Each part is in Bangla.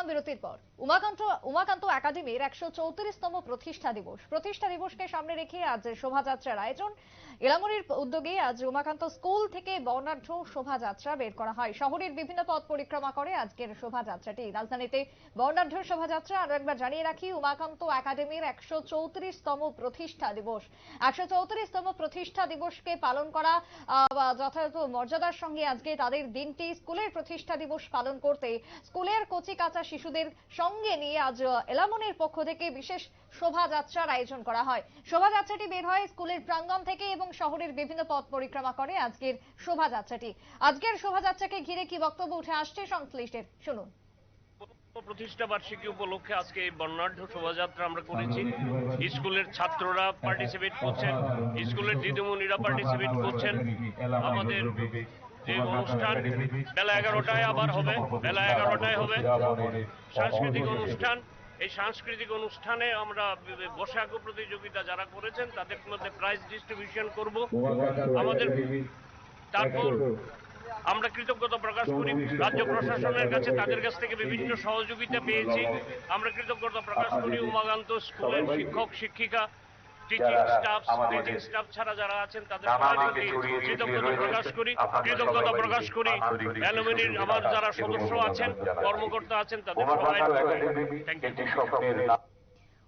ফিরলাম বিরতির পর উমাকান্ত উমাকান্ত একাডেমির একশো চৌত্রিশতম প্রতিষ্ঠা দিবস। প্রতিষ্ঠা দিবসকে সামনে রেখে আজ শোভাযাত্রার আয়োজন। এলামুরির উদ্যোগে আজ উমাকান্ত স্কুল থেকে বর্ণাঢ্য শোভাযাত্রা বের করা হয়। শহরের বিভিন্ন পথ পরিক্রমা করে আজকের শোভাযাত্রাটি। রাজধানীতে বর্ণাঢ্য শোভাযাত্রা। আরও একবার জানিয়ে রাখি, উমাকান্ত একাডেমির একশো চৌত্রিশতম প্রতিষ্ঠা দিবস। একশো চৌত্রিশতম প্রতিষ্ঠা দিবসকে পালন করা যথাযথ মর্যাদার সঙ্গে আজকে তাদের দিনটি স্কুলের প্রতিষ্ঠা দিবস পালন করতে স্কুলের কচি কাঁচা শিশুদের সঙ্গে নিয়ে আজ এলামনের পক্ষ থেকে বিশেষ শোভাযাত্রার আয়োজন করা হয়। শোভাযাত্রাটি বের হয় স্কুলের প্রাঙ্গণ থেকে এবং শহরের বিভিন্ন পথ পরিক্রমা করে আজকের শোভাযাত্রাটি। আজকের শোভাযাত্রাকে ঘিরে কি বক্তব্য উঠে আসছে সংশ্লিষ্টের? শুনুন। প্রতিষ্ঠা বার্ষিকী উপলক্ষে আজকে এই বর্ণাঢ্য শোভাযাত্রা আমরা করেছি। স্কুলের ছাত্ররা পার্টিসিপেট করছেন স্কুলের দিদিমণিরা পার্টিসিপেট করছেন। আমাদের বেলা এগারোটায় আবার হবে, বেলা এগারোটায় হবে। সাংস্কৃতিক অনুষ্ঠান, এই সাংস্কৃতিক অনুষ্ঠানে আমরা প্রতিযোগিতা যারা করেছেন, তাদের মধ্যে প্রাইজ ডিস্ট্রিবিউশন করব। আমাদের তারপর আমরা কৃতজ্ঞতা প্রকাশ করি, রাজ্য প্রশাসনের কাছে, তাদের কাছ থেকে বিভিন্ন সহযোগিতা পেয়েছি। আমরা কৃতজ্ঞতা প্রকাশ করি, উমাকান্ত স্কুলের শিক্ষক, শিক্ষিকা টিচিং স্টাফ টিচিং স্টাফ ছাড়া যারা আছেন তাদের প্রতি কৃতজ্ঞতা প্রকাশ করি কৃতজ্ঞতা প্রকাশ করি। অ্যালুমিনির আমার যারা সদস্য আছেন কর্মকর্তা আছেন তাদের সবাই thank you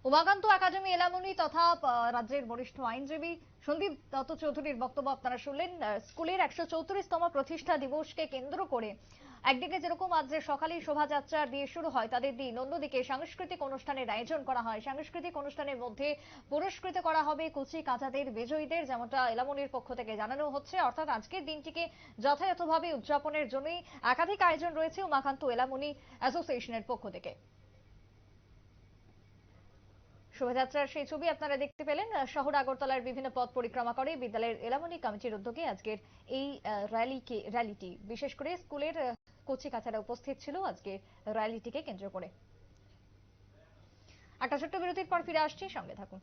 Umakanta academy alumni তথা রাজ্যের বরিষ্ঠ আইনজীবী সন্দীপ দত্ত চৌধুরীর বক্তব্য আপনারা শুনলেন। স্কুলের একশো চৌত্রিশতম প্রতিষ্ঠা দিবসকে কেন্দ্র করে একদিকে যেরকম আজ সকালেই শোভাযাত্রা দিয়ে শুরু হয়, তাদের দিন। অন্যদিকে সাংস্কৃতিক অনুষ্ঠানের আয়োজন করা হয়। সাংস্কৃতিক অনুষ্ঠানের মধ্যে পুরস্কৃত করা হবে কুচি কাঁচাদের বিজয়ীদের, যেমনটা এলামনির পক্ষ থেকে জানানো হচ্ছে। অর্থাৎ আজকের দিনটিকে যথাযথভাবে উদযাপনের জন্যই একাধিক আয়োজন রয়েছে উমাকান্ত এলামনি অ্যাসোসিয়েশনের পক্ষ থেকে। শোভাযাত্রার সেই ছবি আপনারা দেখতে পেলেন। শহর আগরতলার বিভিন্ন পথ পরিক্রমা করে বিদ্যালয়ের এলামনি কমিটির উদ্যোগে আজকের এই র্যালিকে র্যালিটি বিশেষ করে স্কুলের কচি কাছাড়া উপস্থিত ছিল আজকে র্যালিটিকে কেন্দ্র করে। একটা ছোট্ট বিরতির পর ফিরে আসছি, সঙ্গে থাকুন।